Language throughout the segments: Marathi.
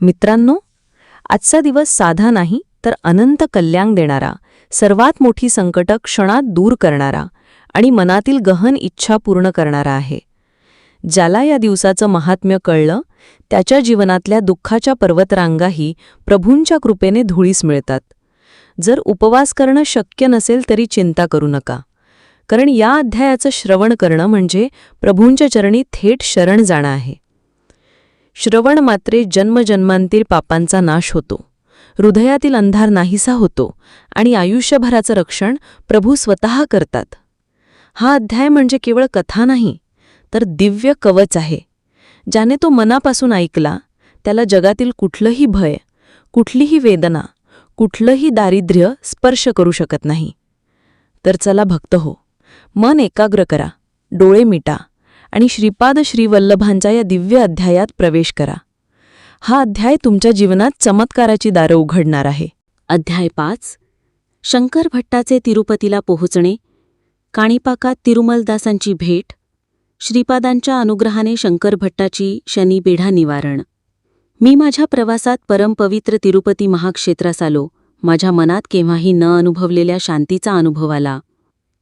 मित्रांनो आजचा दिवस साधा नाही तर अनंत कल्याण देणारा सर्वात मोठी संकटं क्षणात दूर करणारा आणि मनातील गहन इच्छा पूर्ण करणारा आहे. ज्याला या दिवसाचं महात्म्य कळलं त्याच्या जीवनातल्या दुःखाच्या पर्वतरांगाही प्रभूंच्या कृपेने धुळीस मिळतात. जर उपवास करणं शक्य नसेल तरी चिंता करू नका. कारण या अध्यायाचं श्रवण करणं म्हणजे प्रभूंच्या चरणी थेट शरण जाणं आहे. श्रवण मात्रे जन्मजन्मांतील पापांचा नाश होतो. हृदयातील अंधार नाहीसा होतो आणि आयुष्यभराचं रक्षण प्रभू स्वतः करतात. हा अध्याय म्हणजे केवळ कथा नाही तर दिव्य कवच आहे. ज्याने तो मनापासून ऐकला त्याला जगातील कुठलंही भय कुठलीही वेदना कुठलंही दारिद्र्य स्पर्श करू शकत नाही. तर चला भक्त हो मन एकाग्र करा डोळे मिटा. आणि श्रीपाद श्रीवल्लभांच्या या दिव्य अध्यायात प्रवेश करा. हा अध्याय तुमच्या जीवनात चमत्काराची दारं उघडणार आहे. अध्याय पाच. शंकर भट्टाचे तिरुपतीला पोहोचणे काणिपाकात तिरुमलदासांची भेट श्रीपादांच्या अनुग्रहाने शंकर भट्टाची शनीबेढा निवारण. मी माझ्या प्रवासात परमपवित्र तिरुपती महाक्षेत्रास आलो. माझ्या मनात केव्हाही न अनुभवलेल्या शांतीचा अनुभव आला.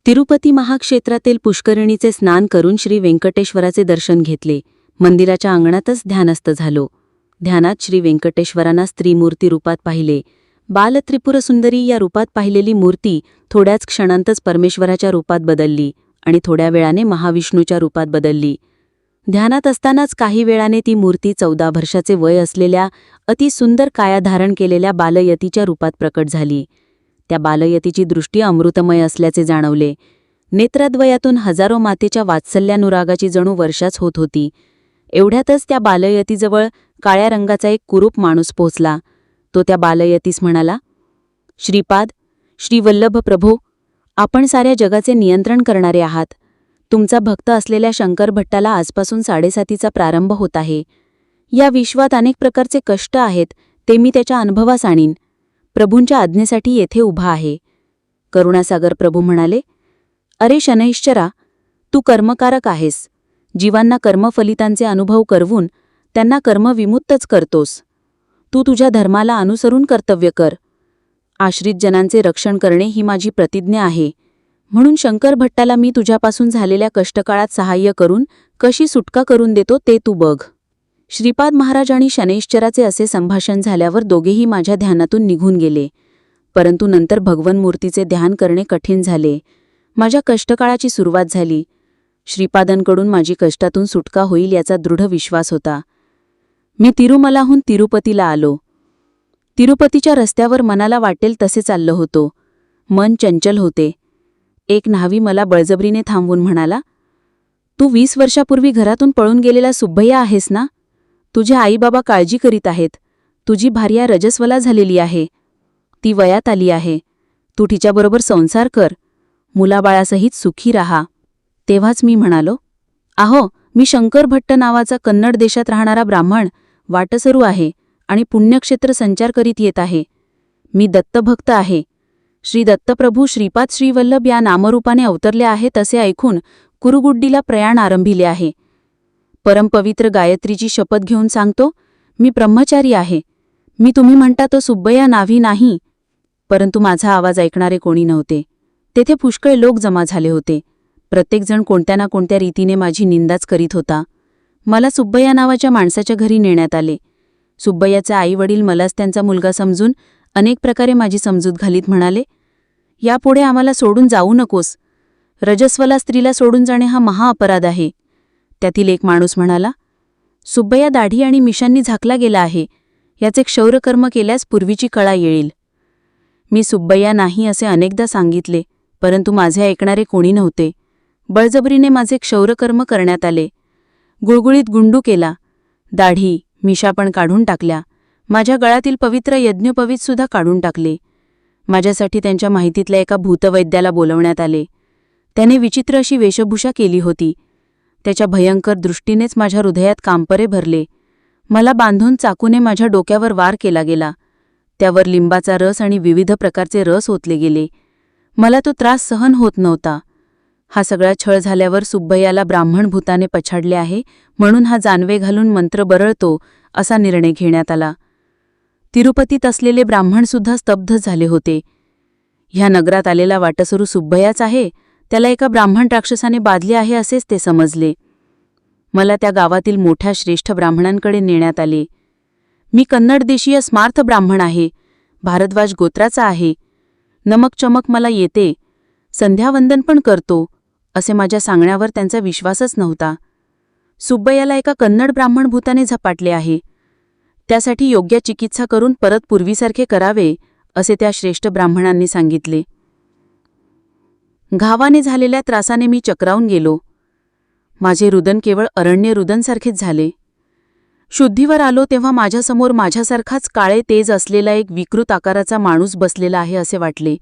तिरुपती महाक्षेत्रातील पुष्करिणीचे स्नान करून श्री व्यंकटेश्वराचे दर्शन घेतले. मंदिराच्या अंगणातच ध्यानस्थ झालो. ध्यानात श्री व्यंकटेश्वरांना स्त्रीमूर्ती रूपात पाहिले. बालत्रिपुरसुंदरी या रूपात पाहिलेली मूर्ती थोड्याच क्षणांतच परमेश्वराच्या रूपात बदलली आणि थोड्या वेळाने महाविष्णूच्या रूपात बदलली. ध्यानात असतानाच काही वेळाने ती मूर्ती चौदा वर्षाचे वय असलेल्या अतिसुंदर काया धारण केलेल्या बालयतीच्या रूपात प्रकट झाली. त्या बालयतीची दृष्टी अमृतमय असल्याचे जाणवले. नेत्राद्वयातून हजारो मातेच्या वात्सल्यानुरागाची जणू वर्षाच होत होती. एवढ्यातच त्या बालयतीजवळ काळ्या रंगाचा एक कुरूप माणूस पोचला तो त्या बालयतीस म्हणाला श्रीपाद श्रीवल्लभ प्रभू आपण साऱ्या जगाचे नियंत्रण करणारे आहात. तुमचा भक्त असलेल्या शंकर भट्टाला आजपासून साडेसातीचा प्रारंभ होत आहे. या विश्वात अनेक प्रकारचे कष्ट आहेत ते मी त्याच्या अनुभवास आणीन. प्रभूंच्या आज्ञेसाठी येथे उभा आहे. करुणासागर प्रभू म्हणाले अरे शनैश्चरा तू कर्मकारक आहेस. जीवांना कर्मफलितांचे अनुभव करवून त्यांना कर्मविमुक्तच करतोस. तू तुझ्या धर्माला अनुसरून कर्तव्य कर. आश्रित जनांचे रक्षण करणे ही माझी प्रतिज्ञा आहे. म्हणून शंकर भट्टाला मी तुझ्यापासून झालेल्या कष्टकाळात सहाय्य करून कशी सुटका करून देतो ते तू बघ. श्रीपाद महाराज आणि शनैश्चराचे असे संभाषण झाल्यावर दोघेही माझ्या ध्यानातून निघून गेले. परंतु नंतर भगवनमूर्तीचे ध्यान करणे कठीण झाले. माझ्या कष्टकाळाची सुरुवात झाली. श्रीपादांकडून माझी कष्टातून सुटका होईल याचा दृढ विश्वास होता. मी तिरुमलाहून तिरुपतीला आलो. तिरुपतीच्या रस्त्यावर मनाला वाटेल तसे चाललं होतो. मन चंचल होते. एक न्हावी मला बळजबरीने थांबवून म्हणाला तू वीस वर्षापूर्वी घरातून पळून गेलेला सुब्भय्या आहेस ना? तुझे आईबाबा काळजी करीत आहेत. तुझी भार्या रजस्वला झालेली आहे. ती वयात आली आहे. तू तिच्याबरोबर संसार कर. मुलाबाळासहित सुखी राहा. तेव्हाच मी म्हणालो आहो मी शंकर भट्ट नावाचा कन्नड देशात राहणारा ब्राह्मण वाटसरू आहे आणि पुण्यक्षेत्र संचार करीत येत आहे. मी दत्तभक्त आहे. श्री दत्तप्रभू श्रीपाद श्रीवल्लभ या नामरूपाने अवतरले आहेत असे ऐकून कुरुगुड्डीला प्रयाण आरंभिले आहे. परमपवित्र गायत्रीची शपथ घेऊन सांगतो मी ब्रह्मचारी आहे. मी तुम्ही म्हणता तो सुब्बया नाव्ही नाही. परंतु माझा आवाज ऐकणारे कोणी नव्हते. तेथे पुष्कळ लोक जमा झाले होते. प्रत्येकजण कोणत्या ना कोणत्या रीतीने माझी निंदाच करीत होता. मला सुब्बया नावाच्या माणसाच्या घरी नेण्यात आले. सुब्बयाचे आईवडील मलाच त्यांचा मुलगा समजून अनेक प्रकारे माझी समजूत घालीत म्हणाले यापुढे आम्हाला सोडून जाऊ नकोस. रजस्वला स्त्रीला सोडून जाणे हा महाअपराध आहे. त्यातील एक माणूस म्हणाला सुब्बया दाढी आणि मिशांनी झाकला गेला आहे. याचे क्षौरकर्म केल्यास पूर्वीची कळा येईल. मी सुब्बया नाही असे अनेकदा सांगितले परंतु माझे ऐकणारे कोणी नव्हते. बळजबरीने माझे क्षौरकर्म करण्यात आले. गुळगुळीत गुंडू केला. दाढी मिशा पण काढून टाकल्या. माझ्या गळातील पवित्र यज्ञोपवीत सुद्धा काढून टाकले. माझ्यासाठी त्यांच्या माहितीतल्या एका भूतवैद्याला बोलवण्यात आले. त्याने विचित्र अशी वेशभूषा केली होती. त्याच्या भयंकर दृष्टीनेच माझ्या हृदयात कांपरे भरले. मला बांधून चाकूने माझ्या डोक्यावर वार केला गेला. त्यावर लिंबाचा रस आणि विविध प्रकारचे रस ओतले गेले. मला तो त्रास सहन होत नव्हता. हा सगळा छळ झाल्यावर सुब्बय्याला ब्राह्मण भूताने पछाडले आहे म्हणून हा जानवे घालून मंत्र बरळतो असा निर्णय घेण्यात आला. तिरुपतीत असलेले ब्राह्मणसुद्धा स्तब्ध झाले होते. ह्या नगरात आलेला वाटसरू सुब्बयाच आहे? त्याला एका ब्राह्मण राक्षसाने बाधले आहे असेच ते समजले. मला त्या गावातील मोठ्या श्रेष्ठ ब्राह्मणांकडे नेण्यात आले. मी कन्नड देशीय स्मार्थ ब्राह्मण आहे. भारद्वाज गोत्राचा आहे. नमक चमक मला येते. संध्यावंदन पण करतो असे माझ्या सांगण्यावर त्यांचा विश्वासच नव्हता. सुब्बयाला एका कन्नड ब्राह्मण भूताने झपाटले आहे. त्यासाठी योग्य चिकित्सा करून परत पूर्वीसारखे करावे असे त्या श्रेष्ठ ब्राह्मणांनी सांगितले. घावाने झालेल्या त्रासाने मी चक्रावून गेलो. माझे रुदन केवळ अरण्य रुदनसारखेच झाले. शुद्धीवर आलो तेव्हा माझ्यासमोर माझ्यासारखाच काळे तेज असलेला एक विकृत आकाराचा माणूस बसलेला आहे असे वाटले.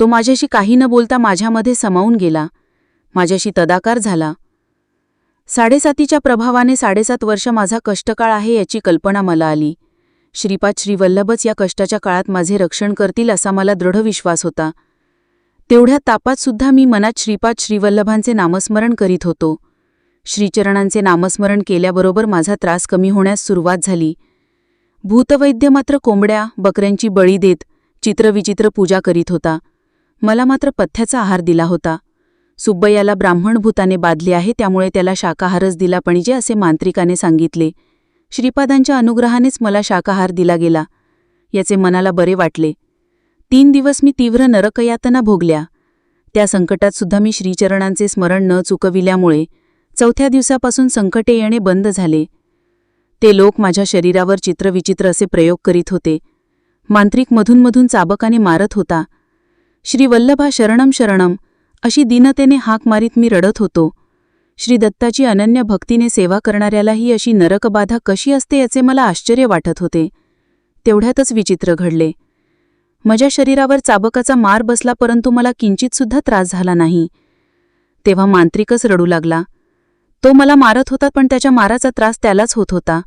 तो माझ्याशी काही न बोलता माझ्यामध्ये समावून गेला. माझ्याशी तदाकार झाला. साडेसातीच्या प्रभावाने साडेसात वर्ष माझा कष्टकाळ आहे याची कल्पना मला आली. श्रीपाद श्रीवल्लभच या कष्टाच्या काळात माझे रक्षण करतील असा मला दृढ विश्वास होता. तेवढ्या तापात सुद्धा मी मनात श्रीपाद श्रीवल्लभांचे नामस्मरण करीत होतो. श्रीचरणांचे नामस्मरण केल्याबरोबर माझा त्रास कमी होण्यास सुरुवात झाली. भूतवैद्य मात्र कोंबड्या बकऱ्यांची बळी देत चित्रविचित्र पूजा करीत होता. मला मात्र पथ्याचा आहार दिला होता. सुब्बयाला ब्राह्मण भूताने बाधले आहे त्यामुळे त्याला शाकाहारच दिला पाहिजे असे मांत्रिकाने सांगितले. श्रीपादांच्या अनुग्रहानेच मला शाकाहार दिला गेला. याचे मनाला बरे वाटले. तीन दिवस मी तीव्र नरकयातना भोगल्या. त्या संकटात सुद्धा मी श्रीचरणांचे स्मरण न चुकविल्यामुळे चौथ्या दिवसापासून संकटे येणे बंद झाले. ते लोक माझ्या शरीरावर चित्रविचित्र असे प्रयोग करीत होते. मांत्रिक मधूनमधून चाबकाने मारत होता. श्री वल्लभा शरणम शरणम अशी दीनतेने हाक मारीत मी रडत होतो. श्री दत्ताची अनन्य भक्तीने सेवा करणाऱ्यालाही अशी नरकबाधा कशी असते याचे मला आश्चर्य वाटत होते. तेवढ्यातच विचित्र घडले. माझ्या शरीरावर चाबकाचा मार बसला परंतु मला किंचितसुद्धा त्रास झाला नाही. तेव्हा मांत्रिकच रडू लागला. तो मला मारत होता पण त्याच्या माराचा त्रास त्यालाच होत होता.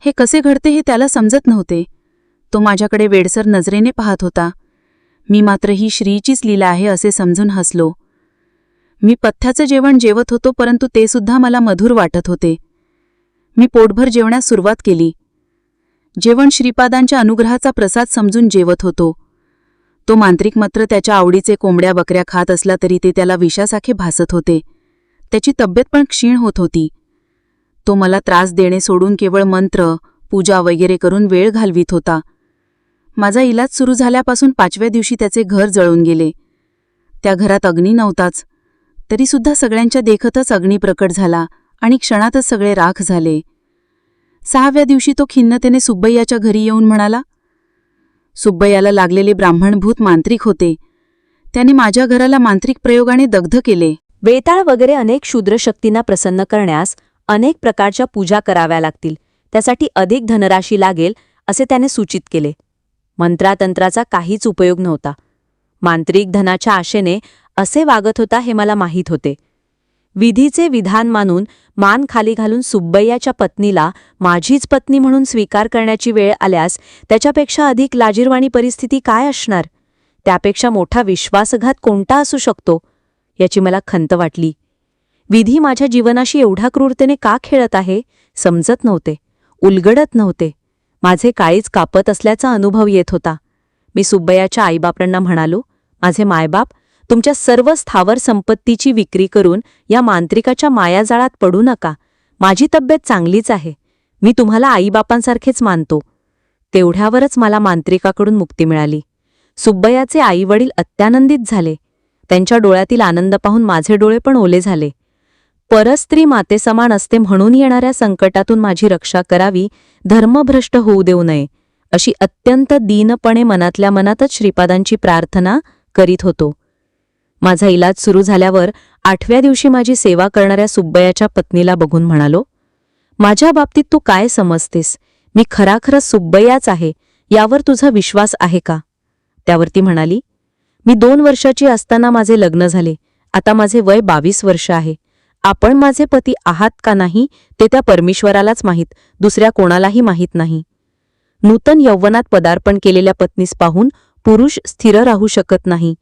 हे कसे घडते हे त्याला समजत नव्हते. तो माझ्याकडे वेडसर नजरेने पाहत होता. मी मात्र ही श्रीचीच लीला आहे असे समजून हसलो. मी पथ्याचं जेवण जेवत होतो परंतु ते सुद्धा मला मधुर वाटत होते. मी पोटभर जेवण्यास सुरुवात केली. जेवण श्रीपादांच्या अनुग्रहाचा प्रसाद समजून जेवत होतो. तो मांत्रिक मात्र त्याच्या आवडीचे कोंबड्या बकऱ्या खात असला तरी ते त्याला विषासाखे भासत होते. त्याची तब्येत पण क्षीण होत होती. तो मला त्रास देणे सोडून केवळ मंत्र पूजा वगैरे करून वेळ घालवीत होता. माझा इलाज सुरू झाल्यापासून पाचव्या दिवशी त्याचे घर जळून गेले. त्या घरात अग्नी नव्हताच. तरीसुद्धा सगळ्यांच्या देखतच अग्नी प्रकट झाला आणि क्षणातच सगळे राख झाले. सहाव्या दिवशी तो खिन्नतेने सुब्बैयाच्या घरी येऊन म्हणाला सुब्बैयाला लागलेले ब्राह्मणभूत मांत्रिक होते. त्याने माझ्या घराला मांत्रिक प्रयोगाने दग्ध केले. वेताळ वगैरे अनेक क्षुद्रशक्तींना प्रसन्न करण्यास अनेक प्रकारच्या पूजा कराव्या लागतील. त्यासाठी अधिक धनराशी लागेल असे त्याने सूचित केले. मंत्रातंत्राचा काहीच उपयोग नव्हता. मांत्रिक धनाच्या आशेने असे वागत होता हे मला माहीत होते. विधीचे विधान मानून मान खाली घालून सुब्बय्याच्या पत्नीला माझीच पत्नी म्हणून स्वीकार करण्याची वेळ आल्यास त्याच्यापेक्षा अधिक लाजीरवाणी परिस्थिती काय असणार? त्यापेक्षा मोठा विश्वासघात कोणता असू शकतो? याची मला खंत वाटली. विधी माझ्या जीवनाशी एवढा क्रूरतेने का खेळत आहे? समजत नव्हते. उलगडत नव्हते. माझे काळीच कापत असल्याचा अनुभव येत होता. मी सुब्बयाच्या आईबापांना म्हणालो माझे मायबाप तुमच्या सर्व स्थावर संपत्तीची विक्री करून या मांत्रिकाच्या मायाजाळात पडू नका. माझी तब्येत चांगलीच आहे. मी तुम्हाला आईबापांसारखेच मानतो. तेवढ्यावरच मला मांत्रिकाकडून मुक्ती मिळाली. सुब्बयाचे आईवडील अत्यानंदित झाले. त्यांच्या डोळ्यातील आनंद पाहून माझे डोळे पण ओले झाले. परस्त्री मातेसमान असते म्हणून येणाऱ्या संकटातून माझी रक्षा करावी धर्मभ्रष्ट होऊ देऊ नये अशी अत्यंत दीनपणे मनातल्या मनातच श्रीपादांची प्रार्थना करीत होतो. माझा इलाज सुरू झाल्यावर आठव्या दिवशी माझी सेवा करणाऱ्या सुब्बयाच्या पत्नीला बघून म्हणालो माझ्या बाबतीत तू काय समजतेस? मी खराखरच सुब्बयाच आहे यावर तुझा विश्वास आहे का? त्यावर ती म्हणाली मी दोन वर्षाची असताना माझे लग्न झाले. आता माझे वय बावीस वर्ष आहे. आपण माझे पती आहात का नाही ते त्या परमेश्वरालाच माहीत दुसऱ्या कोणालाही माहीत नाही. नूतन यौवनात पदार्पण केलेल्या पत्नीस पाहून पुरुष स्थिर राहू शकत नाही.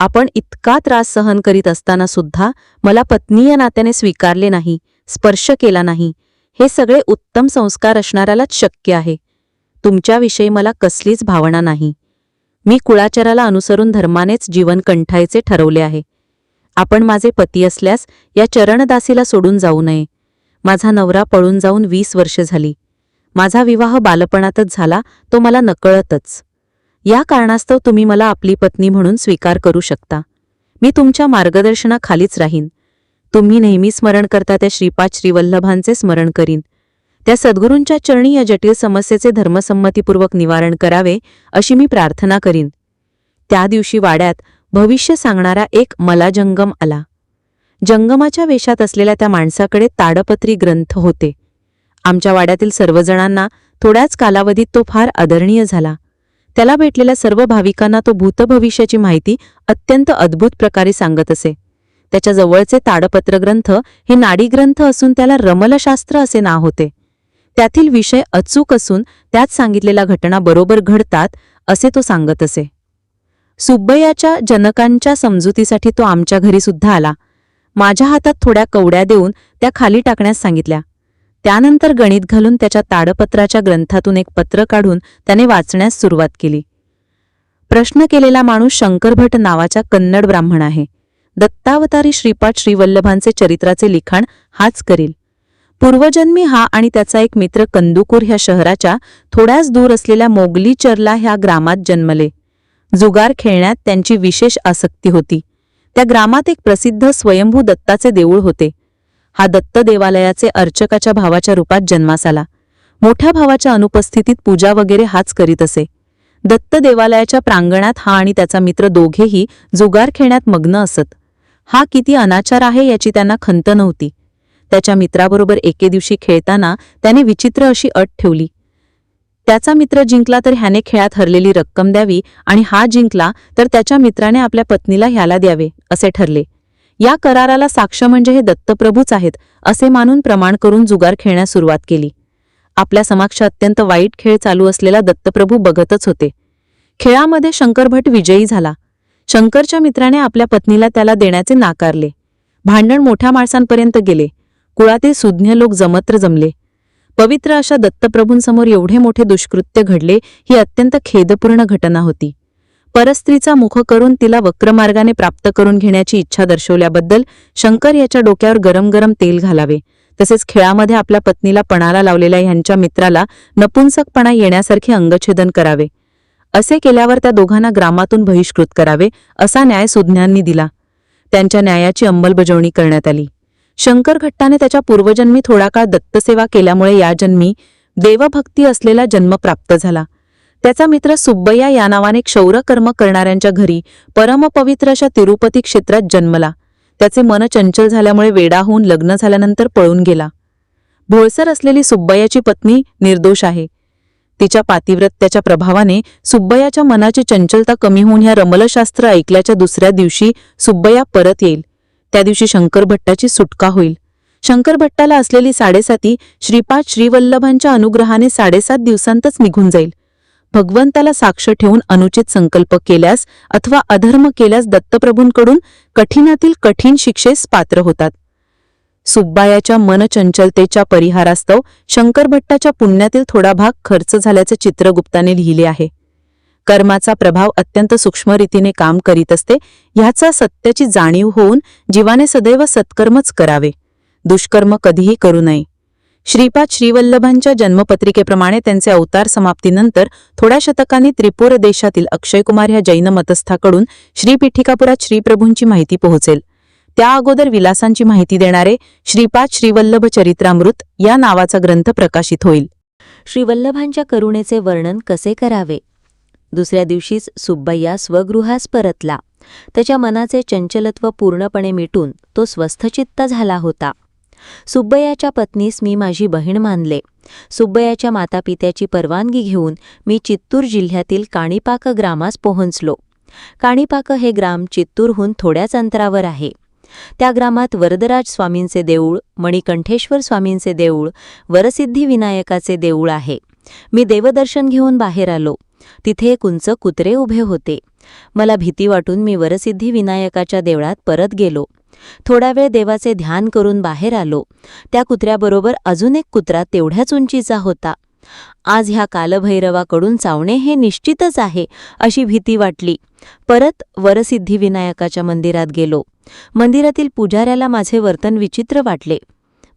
आपण इतका त्रास सहन करीत असताना सुद्धा मला पत्नी या नात्याने स्वीकारले नाही स्पर्श केला नाही. हे सगळे उत्तम संस्कार असणाऱ्यालाच शक्य आहे. तुमच्याविषयी मला कसलीच भावना नाही. मी कुळाचाराला अनुसरून धर्मानेच जीवन कंठायचे ठरवले आहे. आपण माझे पती असल्यास या चरणदासीला सोडून जाऊ नये. माझा नवरा पळून जाऊन वीस वर्ष झाली. माझा विवाह बालपणातच झाला तो मला नकळतच. या कारणास्तव तुम्ही मला आपली पत्नी म्हणून स्वीकार करू शकता. मी तुमच्या मार्गदर्शनाखालीच राहीन. तुम्ही नेहमी स्मरण करता त्या श्रीपाद श्रीवल्लभांचे स्मरण करीन. त्या सद्गुरूंच्या चरणी या जटिल समस्येचे धर्मसंमतीपूर्वक निवारण करावे अशी मी प्रार्थना करीन. त्या दिवशी वाड्यात भविष्य सांगणारा एक मला जंगम आला. जंगमाच्या वेशात असलेल्या त्या माणसाकडे ताडपत्री ग्रंथ होते. आमच्या वाड्यातील सर्वजणांना थोड्याच कालावधीत तो फार आदरणीय झाला. त्याला भेटलेल्या सर्व भाविकांना तो भूतभविष्याची माहिती अत्यंत अद्भुत प्रकारे सांगत असे. त्याच्या जवळचे ताडपत्र ग्रंथ हे नाडी ग्रंथ असून त्याला रमलशास्त्र असे नाव होते. त्यातील विषय अचूक असून त्यात सांगितलेल्या घटना बरोबर घडतात असे तो सांगत असे. सुब्बयाच्या जनकांच्या समजुतीसाठी तो आमच्या घरी सुद्धा आला. माझ्या हातात थोड्या कवड्या देऊन त्या खाली टाकण्यास सांगितल्या. त्यानंतर गणित घालून त्याच्या ताडपत्राच्या ग्रंथातून एक पत्र काढून त्याने वाचण्यास सुरुवात केली. प्रश्न केलेला माणूस शंकरभट नावाचा कन्नड ब्राह्मण आहे. दत्तावतारी श्रीपाद श्रीवल्लभांचे चरित्राचे लिखाण हाच करील. पूर्वजन्मी हा आणि त्याचा एक मित्र कंदुकूर ह्या शहराच्या थोड्याच दूर असलेल्या मोगली चरला ह्या ग्रामात जन्मले. जुगार खेळण्यात त्यांची विशेष आसक्ती होती. त्या ग्रामात एक प्रसिद्ध स्वयंभू दत्ताचे देऊळ होते. हा दत्त देवालयाचे अर्चकाच्या भावाच्या रूपात जन्मास आला. मोठ्या भावाच्या अनुपस्थितीत पूजा वगैरे हाच करीत असे. दत्त देवालयाच्या प्रांगणात हा आणि त्याचा मित्र दोघेही जुगार खेळण्यात मग्न असत. हा किती अनाचार आहे याची त्यांना खंत नव्हती. त्याच्या मित्राबरोबर एके दिवशी खेळताना त्याने विचित्र अशी अट ठेवली. त्याचा मित्र जिंकला तर ह्याने खेळात हरलेली रक्कम द्यावी आणि हा जिंकला तर त्याच्या मित्राने आपल्या पत्नीला ह्याला द्यावे असे ठरले. या कराराला साक्ष म्हणजे हे दत्तप्रभूच आहेत असे मानून प्रमाण करून जुगार खेळण्यास सुरुवात केली. आपल्या समक्ष अत्यंत वाईट खेळ चालू असलेला दत्तप्रभू बघतच होते. खेळामध्ये शंकरभट विजयी झाला. शंकरच्या मित्राने आपल्या पत्नीला त्याला देण्याचे नाकारले. भांडण मोठ्या माणसांपर्यंत गेले. कुळातील सुज्ञ लोक जमत्र जमले. पवित्र अशा दत्तप्रभूंसमोर एवढे मोठे दुष्कृत्य घडले ही अत्यंत खेदपूर्ण घटना होती. परस्त्रीचा मुख करून तिला वक्रमार्गाने प्राप्त करून घेण्याची इच्छा दर्शवल्याबद्दल शंकर याच्या डोक्यावर गरम गरम तेल घालावे. तसेच खेळामध्ये आपल्या पत्नीला पणाला लावलेल्या ह्यांच्या मित्राला नपुंसकपणा येण्यासारखे अंगछेदन करावे. असे केल्यावर त्या दोघांना ग्रामातून बहिष्कृत करावे असा न्याय सुज्ञांनी दिला. त्यांच्या न्यायाची अंमलबजावणी करण्यात आली. शंकर घट्टाने त्याच्या पूर्वजन्मी थोडा काळ दत्तसेवा केल्यामुळे या जन्मी देवभक्ती असलेला जन्म प्राप्त झाला. त्याचा मित्र सुब्बय्या या नावाने क्षौरकर्म करणाऱ्यांच्या घरी परमपवित्र अशा तिरुपती क्षेत्रात जन्मला. त्याचे मन चंचल झाल्यामुळे वेडा होऊन लग्न झाल्यानंतर पळून गेला. भोळसर असलेली सुब्बय्याची पत्नी निर्दोष आहे. तिच्या पातिव्रत्याच्या प्रभावाने सुब्बय्याच्या मनाची चंचलता कमी होऊन ह्या रमलशास्त्र ऐकल्याच्या दुसऱ्या दिवशी सुब्बय्या परत येईल. त्या दिवशी शंकरभट्टाची सुटका होईल. शंकरभट्टाला असलेली साडेसाती श्रीपाद श्रीवल्लभांच्या अनुग्रहाने साडेसात दिवसांतच निघून जाईल. भगवंताला साक्ष ठेवून अनुचित संकल्प केल्यास अथवा अधर्म केल्यास दत्तप्रभूंकडून कठीणातील कठीण शिक्षेस पात्र होतात. सुब्बायाच्या मनचंचलतेच्या परिहारास्तव शंकरभट्टाच्या पुण्यातील थोडा भाग खर्च झाल्याचे चित्रगुप्ताने लिहिले आहे. कर्माचा प्रभाव अत्यंत सूक्ष्मरीतीने काम करीत असते ह्याचा सत्याची जाणीव होऊन जीवाने सदैव सत्कर्मच करावे. दुष्कर्म कधीही करू नये. श्रीपाद श्रीवल्लभांच्या जन्मपत्रिकेप्रमाणे त्यांचे अवतार समाप्तीनंतर थोड्या शतकांनी त्रिपुर देशातील अक्षयकुमार ह्या जैन मतस्थाकडून श्रीपीठिकापुरात श्रीप्रभूंची माहिती पोहोचेल. त्या अगोदर विलासांची माहिती देणारे श्रीपाद श्रीवल्लभ चरित्रामृत या नावाचा ग्रंथ प्रकाशित होईल. श्रीवल्लभांच्या करुणेचे वर्णन कसे करावे? दुसऱ्या दिवशीच सुब्बय्या स्वगृहास परतला. त्याच्या मनाचे चंचलत्व पूर्णपणे मिटून तो स्वस्थचित्त झाला होता. सुब्बयाच्या पत्नीस मी माझी बहीण मानले. सुब्बयाच्या मातापित्याची परवानगी घेऊन मी चित्तूर जिल्ह्यातील काणिपाक ग्रामास पोहोचलो. काणिपाक हे ग्राम चित्तूरहून थोड्याच अंतरावर आहे. त्या ग्रामात वरदराज स्वामींचे देऊळ मणिकंठेश्वर स्वामींचे देऊळ वरसिद्धी विनायकाचे देऊळ आहे. मी देवदर्शन घेऊन बाहेर आलो. तिथे एक उंच कुत्रे उभे होते. मला भीती वाटून मी वरसिद्धी विनायकाच्या देवळात परत गेलो. थोडा वेळ देवाचे ध्यान करून बाहेर आलो. त्या कुत्र्याबरोबर अजून एक कुत्रा तेवढ्याच उंचीचा होता. आज ह्या कालभैरवाकडून चावणे हे निश्चितच आहे अशी भीती वाटली. परत वरसिद्धिविनायकाच्या मंदिरात गेलो. मंदिरातील पुजाऱ्याला माझे वर्तन विचित्र वाटले.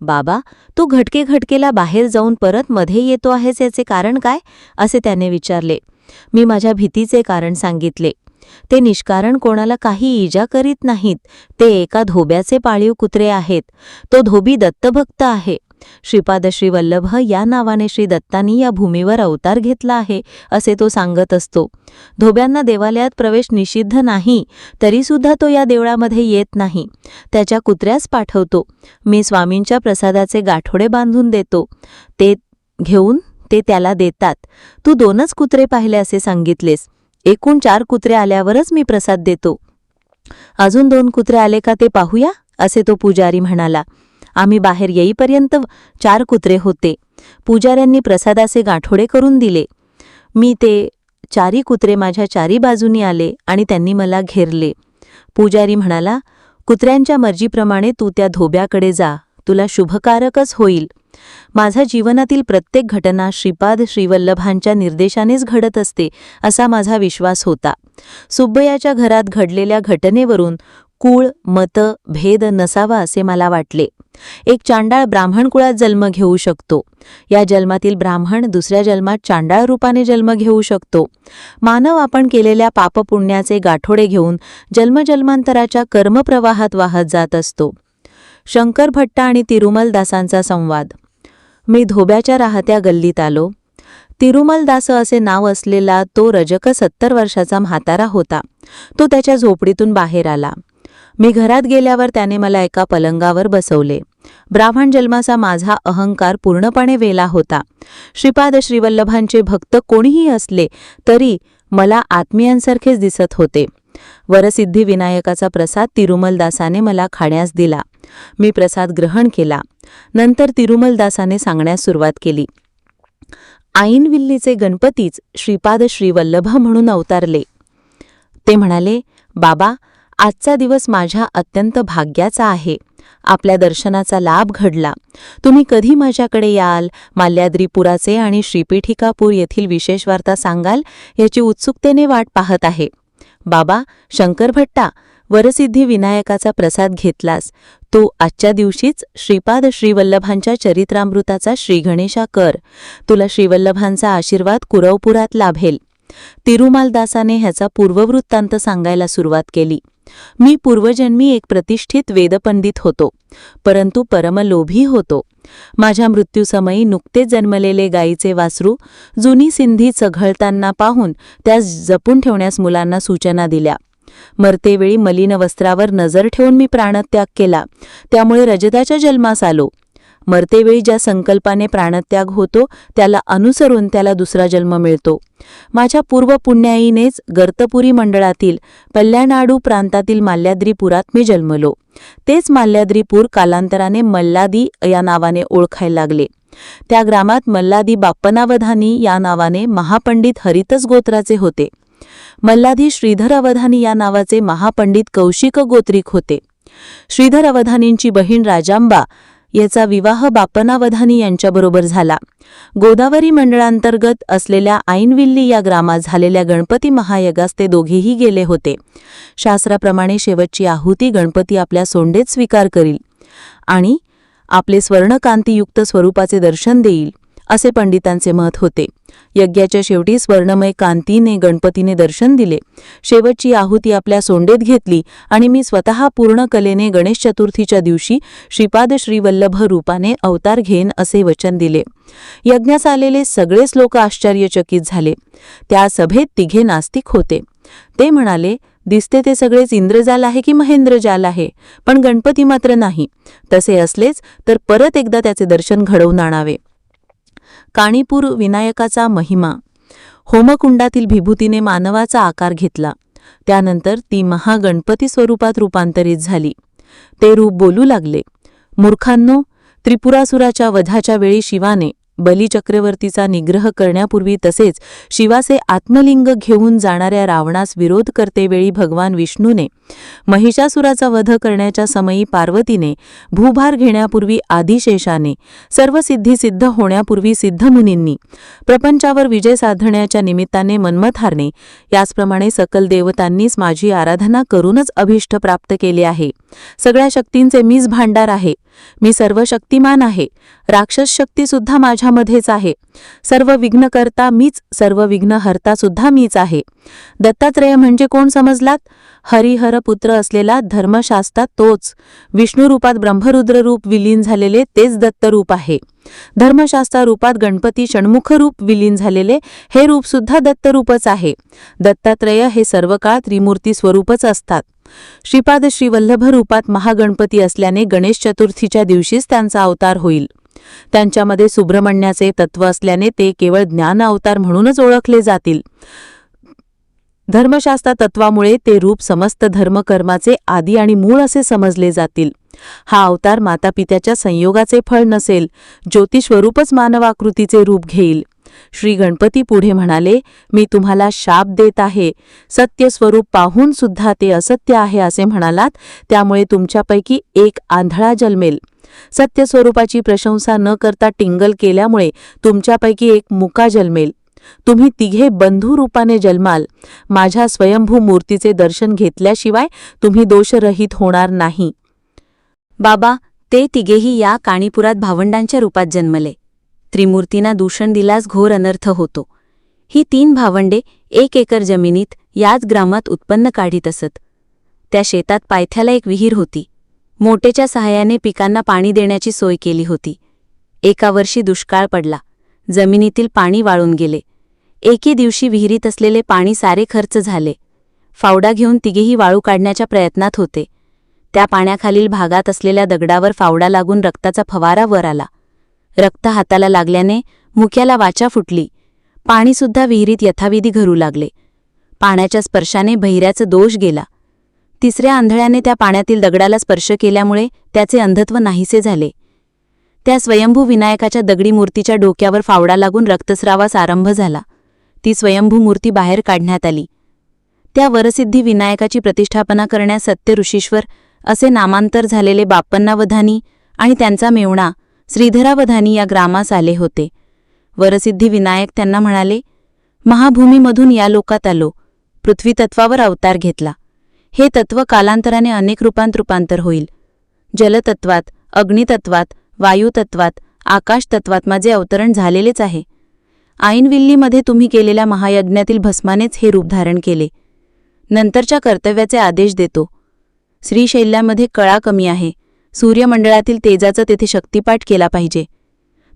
बाबा तू घटके घटकेला बाहेर जाऊन परत मध्ये येतो आहेस याचे कारण काय? असे त्याने विचारले. मी माझ्या भीतीचे कारण सांगितले. ते निष्कारण कोणाला काही इजा करीत नाहीत. ते एका धोब्याचे पाळीव कुत्रे आहेत. तो धोबी दत्तभक्त आहे. श्रीपाद श्री वल्लभ या नावाने श्री दत्तांनी या भूमीवर अवतार घेतला आहे असे तो सांगत असतो. धोब्यांना देवालयात प्रवेश निषिद्ध नाही तरीसुद्धा तो या देवळामध्ये येत नाही. त्याच्या कुत्र्यास पाठवतो. मी स्वामींच्या प्रसादाचे गाठोडे बांधून देतो. ते घेऊन ते त्याला देतात. तू दोनच कुत्रे पाहिले असे सांगितलेस. एकूण चार कुत्रे आल्यावरच मी प्रसाद देतो. अजून दोन कुत्रे आले का ते पाहूया असे तो पुजारी म्हणाला. आम्ही बाहेर येईपर्यंत चार कुत्रे होते. पुजाऱ्यांनी प्रसादाचे गाठोडे करून दिले. मी ते चारी कुत्रे माझ्या चारी बाजूनी आले आणि त्यांनी मला घेरले. पुजारी म्हणाला कुत्र्यांच्या मर्जीप्रमाणे तू त्या धोब्याकडे जा. तुला शुभकारकच होईल. माझा जीवनातील प्रत्येक घटना श्रीपाद श्रीवल्लभांच्या निर्देशानेच घडत असते असा माझा विश्वास होता. सुब्बयाच्या घरात घडलेल्या घटनेवरून कुळ मत भेद नसावा असे मला वाटले. एक चांडाळ ब्राह्मण कुळात जन्म घेऊ शकतो. या जन्मातील ब्राह्मण दुसऱ्या जन्मात चांडाळ रूपाने जन्म घेऊ शकतो. मानव आपण केलेल्या पापपुण्याचे गाठोडे घेऊन जन्मजन्मांतराच्या कर्मप्रवाहात वाहत जात असतो. शंकर भट्ट आणि तिरुमलदासांचा संवाद. मी धोब्याच्या राहत्या गल्लीत आलो. तिरुमलदास असे नाव असलेला तो रजक सत्तर वर्षाचा म्हातारा होता. तो त्याच्या झोपडीतून बाहेर आला. मी घरात गेल्यावर त्याने मला एका पलंगावर बसवले. ब्राह्मण जन्माचा माझा अहंकार पूर्णपणे वेला होता. श्रीपाद श्रीवल्लभांचे भक्त कोणीही असले तरी मला आत्मीयांसारखेच दिसत होते. वरसिद्धी विनायकाचा प्रसाद तिरुमलदासाने मला खाण्यास दिला. मी प्रसाद ग्रहण केला. नंतर तिरुमलदासाने सांगण्यास सुरुवात केली. आईनविल्लीचे गणपतीच श्रीपाद श्रीवल्लभ म्हणून अवतारले. ते म्हणाले बाबा आजचा दिवस माझ्या अत्यंत भाग्याचा आहे. आपल्या दर्शनाचा लाभ घडला. तुम्ही कधी माझ्याकडे याल? माल्याद्रीपुराचे आणि श्रीपीठिकापूर येथील विशेष वार्ता सांगाल? याची उत्सुकतेने वाट पाहत आहे. बाबा शंकरभट्टा वरसिद्धी विनायकाचा प्रसाद घेतलास. तू आजच्या दिवशीच श्रीपाद श्रीवल्लभांच्या चरित्रामृताचा श्रीगणेशा कर. तुला श्रीवल्लभांचा आशीर्वाद कुरवपुरात लाभेल. तिरुमालदासाने ह्याचा पूर्ववृत्तांत सांगायला सुरुवात केली. मी पूर्वजन्मी एक प्रतिष्ठित वेदपंडित होतो. परंतु परमलोभी होतो. माझ्या मृत्यूसमयी नुकतेच जन्मलेले गायीचे वासरू जुनी सिंधी चघळताना पाहून त्यास जपून ठेवण्यास मुलांना सूचना दिल्या. मरतेवेळी मलिन वस्त्रावर नजर ठेवून मी प्राणत्याग केला. त्यामुळे रजताच्या जन्मास आलो. मरतेवेळी ज्या संकल्पाने प्राणत्याग होतो त्याला अनुसरून त्याला दुसरा जन्म मिळतो. माझ्या पूर्व पुण्याईनेच गर्तपुरी मंडळातील पल्यानाडू प्रांतातील माल्याद्रीपुरात मी जन्मलो. तेच माल्याद्रीपूर कालांतराने मल्लादी या नावाने ओळखायला लागले. त्या ग्रामात मल्लादी बाप्पनावधानी या नावाने महापंडित हरितच गोत्राचे होते. मल्लाधी श्रीधर अवधानी या नावाचे महापंडित कौशिक गोत्रिक होते. श्रीधर अवधानींची बहीण राजांबा याचा विवाह बापनावधानी यांच्याबरोबर झाला. गोदावरी मंडळांतर्गत असलेल्या आईनविल्ली या ग्रामात झालेल्या गणपती महायगास ते दोघेही गेले होते. शास्त्राप्रमाणे शेवटची आहुती गणपती आपल्या सोंडेत स्वीकार करील आणि आपले स्वर्णकांतीयुक्त स्वरूपाचे दर्शन देईल. असे पंडितांचे मत होते. यज्ञाच्या शेवटी स्वर्णमय कांतीने गणपतीने दर्शन दिले. शेवटची आहुती आपल्या सोंडेत घेतली आणि मी स्वतः पूर्ण कलेने गणेश चतुर्थीच्या दिवशी श्रीपाद श्रीवल्लभ रूपाने अवतार घेन असे वचन दिले. यज्ञास आलेले सगळेच लोक आश्चर्यचकित झाले. त्या सभेत तिघे नास्तिक होते. ते म्हणाले दिसते ते सगळेच इंद्रजाल आहे की महेंद्रजाल आहे? पण गणपती मात्र नाही. तसे असलेच तर परत एकदा त्याचे दर्शन घडवून आणावे. काणीपूर विनायकाचा महिमा. होमकुंडातील विभूतीने मानवाचा आकार घेतला. त्यानंतर ती महागणपती स्वरूपात रूपांतरित झाली. ते रूप बोलू लागले. मूर्खांनो त्रिपुरासुराच्या वधाच्या वेळी शिवाने बलिचक्रवर्तीचा निग्रह करण्यापूर्वी तसेच शिवाचे आत्मलिंग घेऊन जाणाऱ्या रावणास विरोध करतेवेळी भगवान विष्णूने महिषासुराचा वध करण्याच्या समयी पार्वतीने भूभार घेण्यापूर्वी आदिशेषाने सर्व सिद्धी सिद्ध होण्यापूर्वी सिद्धमुनींनी प्रपंचावर विजय साधण्याच्या निमित्ताने मन्मथारने याचप्रमाणे सकल देवतांनीच माझी आराधना करूनच अभिष्ट प्राप्त केले आहे. सगळ्या शक्तींचे मीच भांडार आहे. मी सर्व शक्तिमान आहे. राक्षस शक्तीसुद्धा माझ्यामध्येच आहे. सर्व विघ्नकर्ता मीच सर्व विघ्नहर्ता सुद्धा मीच आहे. दत्तात्रेय म्हणजे कोण समजलात? हरिहर पुत्र असलेला धर्मशास्त्रात तोच. विष्णुरूपात ब्रह्मरुद्र रूप विलीन झालेले तेच दत्तरूप आहे. धर्मशास्त्रा रूपात गणपती षण्मुख रूप विलीन झालेले हे रूप सुद्धा दत्तरूपच आहे. दत्तात्रेय हे सर्व काळ त्रिमूर्ती स्वरूपच असतात. श्रीपाद श्रीवल्लभ रूपात महागणपती असल्याने गणेश चतुर्थीच्या दिवशीच त्यांचा अवतार होईल. त्यांच्यामध्ये सुब्रमण्याचे तत्व असल्याने ते केवळ ज्ञान अवतार म्हणूनच ओळखले जातील. धर्मशास्त्र तत्वामुळे ते रूप समस्त धर्मकर्माचे आदी आणि मूळ असे समजले जातील. हा अवतार मातापित्याच्या संयोगाचे फळ नसेल ज्योतिस्वरूपच मानवाकृतीचे रूप घेईल. श्री गणपती पुढे म्हणाले मी तुम्हाला शाप देत आहे. सत्य स्वरूप पाहून सुद्धा ते असत्य आहे असे म्हणालात. त्यामुळे तुमच्यापैकी एक आंधळा जन्मेल. सत्य स्वरूपाची प्रशंसा न करता टिंगल केल्यामुळे तुमच्यापैकी एक मुका जन्मेल. तुम्ही तिघे बंधू रूपाने जन्माल. माझ्या स्वयंभू मूर्तीचे दर्शन घेतल्याशिवाय तुम्ही दोषरहित होणार नाही. बाबा ते तिघेही या काणीपुरात भावंडांच्या रूपात जन्मले. त्रिमूर्तींना दूषण दिल्यास घोर अनर्थ होतो. ही तीन भावंडे एक एकर जमिनीत याच ग्रामात उत्पन्न काढीत असत. त्या शेतात पायथ्याला एक विहीर होती. मोटेच्या सहाय्याने पिकांना पाणी देण्याची सोय केली होती. एका वर्षी दुष्काळ पडला. जमिनीतील पाणी वाळून गेले. एके दिवशी विहिरीत असलेले पाणी सारे खर्च झाले. फावडा घेऊन तिघेही वाळू काढण्याच्या प्रयत्नात होते. त्या पाण्याखालील भागात असलेल्या दगडावर फावडा लागून रक्ताचा फवारा वर आला. रक्त हाताला लागल्याने मुक्याला वाचा फुटली. पाणीसुद्धा विहिरीत यथाविधी घरू लागले. पाण्याच्या स्पर्शाने बहिऱ्याचं दोष गेला. तिसऱ्या आंधळ्याने त्या पाण्यातील दगडाला स्पर्श केल्यामुळे त्याचे अंधत्व नाहीसे झाले. त्या स्वयंभू विनायकाच्या दगडी मूर्तीच्या डोक्यावर फावडा लागून रक्तस्रावास आरंभ झाला. ती स्वयंभू मूर्ती बाहेर काढण्यात आली. त्या वरसिद्धी विनायकाची प्रतिष्ठापना करण्यास सत्य ऋषीश्वर असे नामांतर झालेले बाप्पन्नावधानी आणि त्यांचा मेवणा श्रीधरावधानी या ग्रामास आले होते. वरसिद्धी विनायक त्यांना म्हणाले महाभूमीमधून या लोकात आलो. पृथ्वीतत्वावर अवतार घेतला. हे तत्व कालांतराने अनेक रूपांत रूपांतर होईल. जलतत्वात अग्नितत्वात वायुतत्वात आकाशतत्वात माझे अवतरण झालेलेच आहे. आईनविल्लीमध्ये तुम्ही केलेल्या महायज्ञातील भस्मानेच हे रूप धारण केले. नंतरच्या कर्तव्याचे आदेश देतो. श्रीशैल्यामध्ये कळा कमी आहे. सूर्यमंडळातील तेजाचा तेथे शक्तिपाठ केला पाहिजे.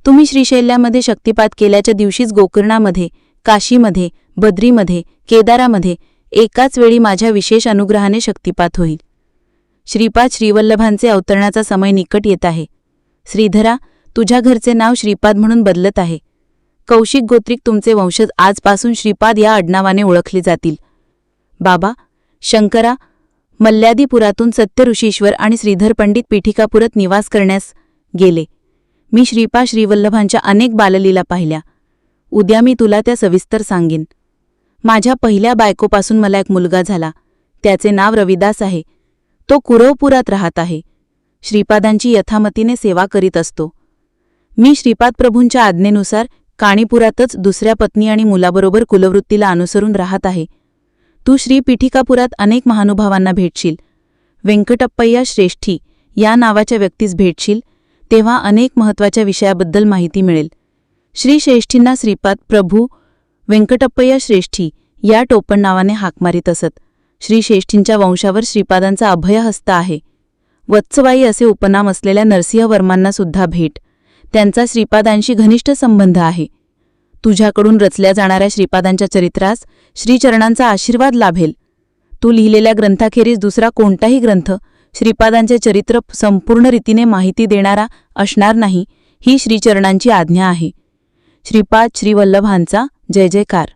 तुम्ही श्रीशैल्यामध्ये शक्तिपात केल्याच्या दिवशीच गोकर्णामध्ये काशीमध्ये बद्रीमध्ये केदारामध्ये एकाच वेळी माझ्या विशेष अनुग्रहाने शक्तिपात होईल. श्रीपाद श्रीवल्लभांचे अवतरणाचा समय निकट येत आहे. श्रीधरा तुझ्या घरचे नाव श्रीपाद म्हणून बदलत आहे. कौशिक गोत्रिक तुमचे वंशज आजपासून श्रीपाद या आडनावाने ओळखले जातील. बाबा शंकरा मल्ल्यादीपुरातून सत्यऋषीश्वर आणि श्रीधर पंडित पीठिकापुरात निवास करण्यास गेले. मी श्रीपा श्रीवल्लभांच्या अनेक बाललीला पाहिल्या. उद्या मी तुला त्या सविस्तर सांगेन. माझ्या पहिल्या बायकोपासून मला एक मुलगा झाला. त्याचे नाव रविदास आहे. तो कुरवपुरात राहत आहे. श्रीपादांची यथामतीने सेवा करीत असतो. मी श्रीपाद प्रभूंच्या आज्ञेनुसार काणीपुरातच दुसऱ्या पत्नी आणि मुलाबरोबर कुलवृत्तीला अनुसरून राहत आहे. तू श्री पीठिकापुरात अनेक महानुभावांना भेटशील. व्यंकटप्पय्या श्रेष्ठी या नावाच्या व्यक्तीस भेटशील तेव्हा अनेक महत्त्वाच्या विषयाबद्दल माहिती मिळेल. श्री श्रेष्ठींना श्रीपाद प्रभू व्यंकटप्पय्या श्रेष्ठी या टोपण नावाने हाक मारीत असत. श्री श्रेष्ठींच्या वंशावर श्रीपादांचा अभयहस्त आहे. वत्सबाई असे उपनाम असलेल्या नरसिंहवर्मांना सुद्धा भेट. त्यांचा श्रीपादांशी घनिष्ठ संबंध आहे. तुझ्याकडून रचल्या जाणाऱ्या श्रीपादांच्या चरित्रास श्रीचरणांचा आशीर्वाद लाभेल. तू लिहिलेल्या ग्रंथाखेरीज दुसरा कोणताही ग्रंथ श्रीपादांचे चरित्र संपूर्ण रीतीने माहिती देणारा असणार नाही ही श्रीचरणांची आज्ञा आहे. श्रीपाद श्रीवल्लभांचा जय जयकार.